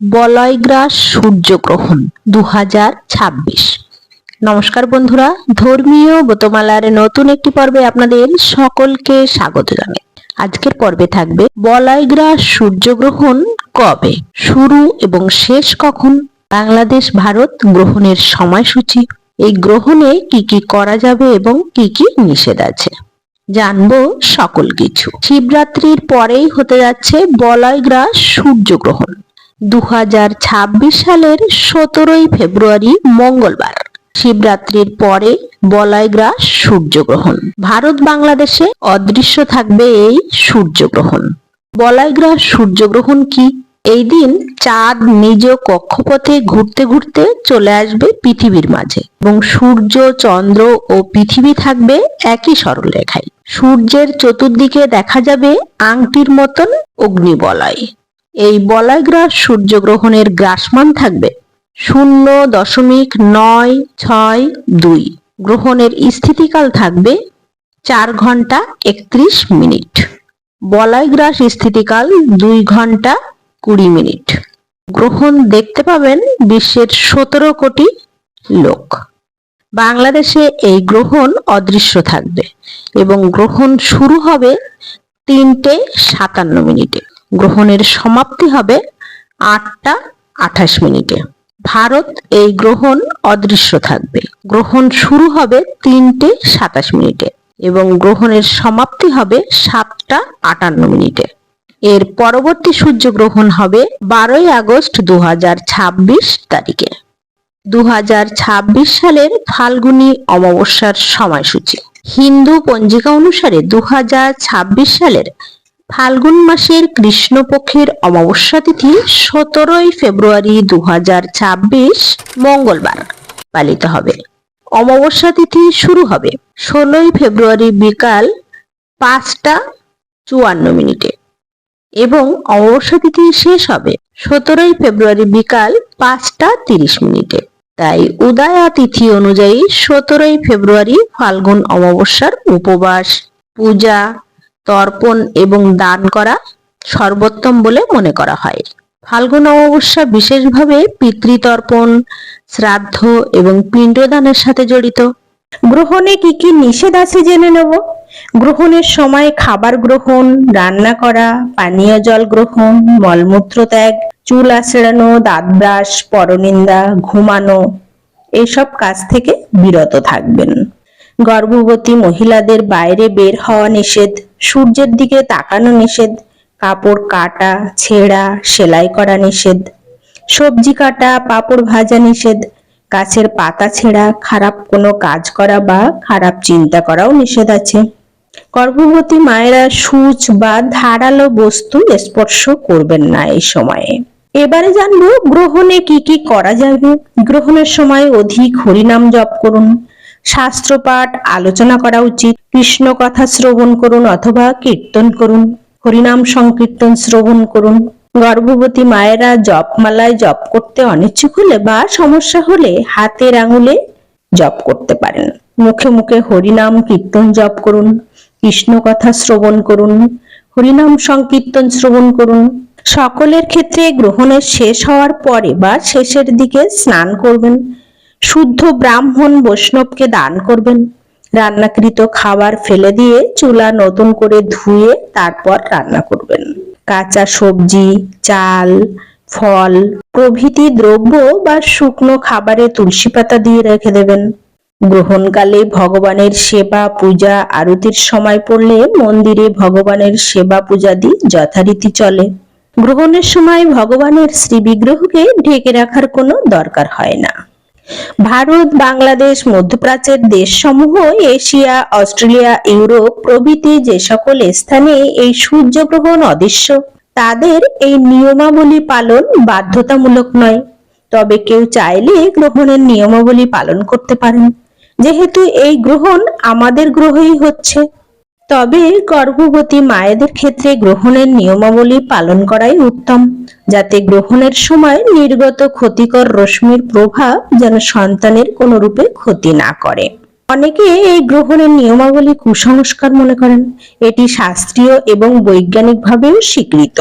বলয়গ্রাস সূর্যগ্রহণ দু হাজার ছাব্বিশ। নমস্কার বন্ধুরা, ধর্মীয় ব্রতমালার নতুন একটি পর্বে আপনাদের সকলকে স্বাগত জানাই। আজকের পর্বে থাকবে বলয়গ্রাস সূর্যগ্রহণ কবে? শুরু এবং শেষ কখন? বাংলাদেশ ভারত গ্রহণের সময়সূচি। এই গ্রহণে কি কি করা যাবে এবং কি কি নিষেধ আছে? জানব সকল কিছু। শিবরাত্রির পরেই হতে যাচ্ছে বলয়গ্রাস সূর্যগ্রহণ। দু হাজার ছাব্বিশ সালের সতেরোই ফেব্রুয়ারি মঙ্গলবার। শিবরাত্রির পরে বলয়গ্রাস সূর্যগ্রহণ। ভারত বাংলাদেশে অদৃশ্য থাকবে এই সূর্যগ্রহণ। বলয়গ্রাস সূর্যগ্রহণ কি? এই দিন চাঁদ নিজ কক্ষপথে ঘুরতে ঘুরতে চলে আসবে পৃথিবীর মাঝে এবং সূর্য, চন্দ্র ও পৃথিবী থাকবে একই সরলরেখায়। সূর্যের চতুর্দিকে দেখা যাবে আংটির মতন অগ্নিবলয়। এই বলয়গ্রাস সূর্যগ্রহণের গ্রাসমান থাকবে শূন্য দশমিক নয় ছয় দুই। গ্রহণের স্থিতিকাল থাকবে চার ঘণ্টা একত্রিশ মিনিট। বলয়গ্রাস স্থিতিকাল দুই ঘণ্টা কুড়ি মিনিট। গ্রহণ দেখতে পাবেন বিশ্বের সতেরো কোটি লোক। বাংলাদেশে এই গ্রহণ অদৃশ্য থাকবে এবং গ্রহণ শুরু হবে তিনটে সাতান্ন মিনিটে। গ্রহণের সমাপ্তি হবে আটটা আঠাশ মিনিটে। ভারত এই গ্রহণ অদৃশ্য থাকবে। গ্রহণ শুরু হবে তিনটে সাতাশ মিনিটে এবং গ্রহণের সমাপ্তি হবে সাতটা আটান্ন মিনিটে। এর পরবর্তী সূর্যগ্রহণ হবে বারোই আগস্ট দু হাজার ছাব্বিশ তারিখে। দু হাজার ছাব্বিশ সালের ফাল্গুনী অমাবস্যার সময়সূচি। হিন্দু পঞ্জিকা অনুসারে দু হাজার ছাব্বিশ সালের ফাল্গুন মাসের কৃষ্ণপক্ষের অমাবস্যা তিথি সতেরোই ফেব্রুয়ারি দু হাজার ছাব্বিশ মঙ্গলবার পালিত হবে। অমাবস্যা তিথি শুরু হবে ষোলোই ফেব্রুয়ারি বিকাল পাঁচটা চুয়ান্ন মিনিটে এবং অমাবস্যা তিথি শেষ হবে সতেরোই ফেব্রুয়ারি বিকাল পাঁচটা তিরিশ মিনিটে। তাই উদয়া তিথি অনুযায়ী সতেরোই ফেব্রুয়ারি ফাল্গুন অমাবস্যার উপবাস, পূজা তর্পণ এবং দান করা সর্বোত্তম বলে মনে করা হয়। ফাল্গুন অমাবস্যা বিশেষভাবে পিতৃতর্পণ, শ্রাদ্ধ এবং পিণ্ডদানের সাথে জড়িত। গ্রহণে কি কি নিষেধ আছে জেনে নেব? গ্রহণের সময় খাবার গ্রহণ, রান্না করা, পানীয় জল গ্রহণ, মলমূত্র ত্যাগ, চুল আঁচড়ানো দাঁত ব্রাশ, পরনিন্দা, ঘুমানো এইসব কাজ থেকে বিরত থাকবেন। গর্ভবতী মহিলাদের বাইরে বের হওয়া নিষেধ, সূর্যের দিকে তাকানো নিষেধ, কাপড় কাটা, ছেঁড়া, সেলাই করা নিষেধ, সবজি কাটা, পাপড় ভাজা নিষেধ, গাছের পাতা ছেঁড়া, খারাপ কোনো কাজ করা বা খারাপ চিন্তা করাও নিষেধ আছে। গর্ভবতী মায়েরা সূচ বা ধারালো বস্তু স্পর্শ করবেন না এই সময়ে। এবারে জানব গ্রহণে কি কি করা যাবে। গ্রহণের সময় অধিক হরিনাম জপ করুন শাস্ত্রপাঠ, আলোচনা করা উচিত কৃষ্ণ কথা শ্রবণ করুন অথবা কীর্তন করুন, হরিনাম সংকীর্তন শ্রবণ করুন। গর্ভবতী মায়েরা জপমালায় জপ করতে অনিচ্ছুক হলে বা সমস্যা হলে হাতের আঙুলে জপ করতে পারেন। মুখে মুখে হরিনাম কীর্তন জপ করুন কৃষ্ণ কথা শ্রবণ করুন, হরিনাম সংকীর্তন শ্রবণ করুন। সকলের ক্ষেত্রে গ্রহণের শেষ হওয়ার পরে বা শেষের দিকে স্নান করবেন। শুদ্ধ ব্রাহ্মণ বৈষ্ণবকে দান করবেন। রান্নাকৃত খাবার ফেলে দিয়ে চুলা নতুন করে ধুয়ে তারপর রান্না করবেন। কাঁচা সবজি, চাল, ফল, প্রভৃতি দ্রব্য বা শুকনো খাবারে তুলসী পাতা দিয়ে রেখে দেবেন। গ্রহণকালে ভগবানের সেবা, পূজা, আরতির সময় পড়লে মন্দিরে ভগবানের সেবা পূজাদি যথারীতি চলে। গ্রহণের সময় ভগবানের শ্রী বিগ্রহকে ঢেকে রাখার কোনো দরকার হয় না। ভারত, বাংলাদেশ, মধ্যপ্রাচ্যের দেশসমূহ, এশিয়া, অস্ট্রেলিয়া, ইউরোপ প্রভৃতি যে সকল স্থানে এই সূর্যগ্রহণ অদৃশ্য, তাদের এই নিয়মাবলী পালন বাধ্যতামূলক নয়। তবে কেউ চাইলে গ্রহণের নিয়মাবলী পালন করতে পারেন। যেহেতু এই গ্রহণ আমাদের গ্রহেই হচ্ছে। তবে গর্ভবতী মায়েদের ক্ষেত্রে গ্রহণের নিয়মাবলী পালন করাই উত্তম। যাতে গ্রহণের সময় নির্গত ক্ষতিকর রশ্মির প্রভাব যেন সন্তানের কোনো রূপে ক্ষতি না করে। অনেকে এই গ্রহণের নিয়মাবলী কুসংস্কার মনে করেন। এটি শাস্ত্রীয় এবং বৈজ্ঞানিকভাবেও স্বীকৃত।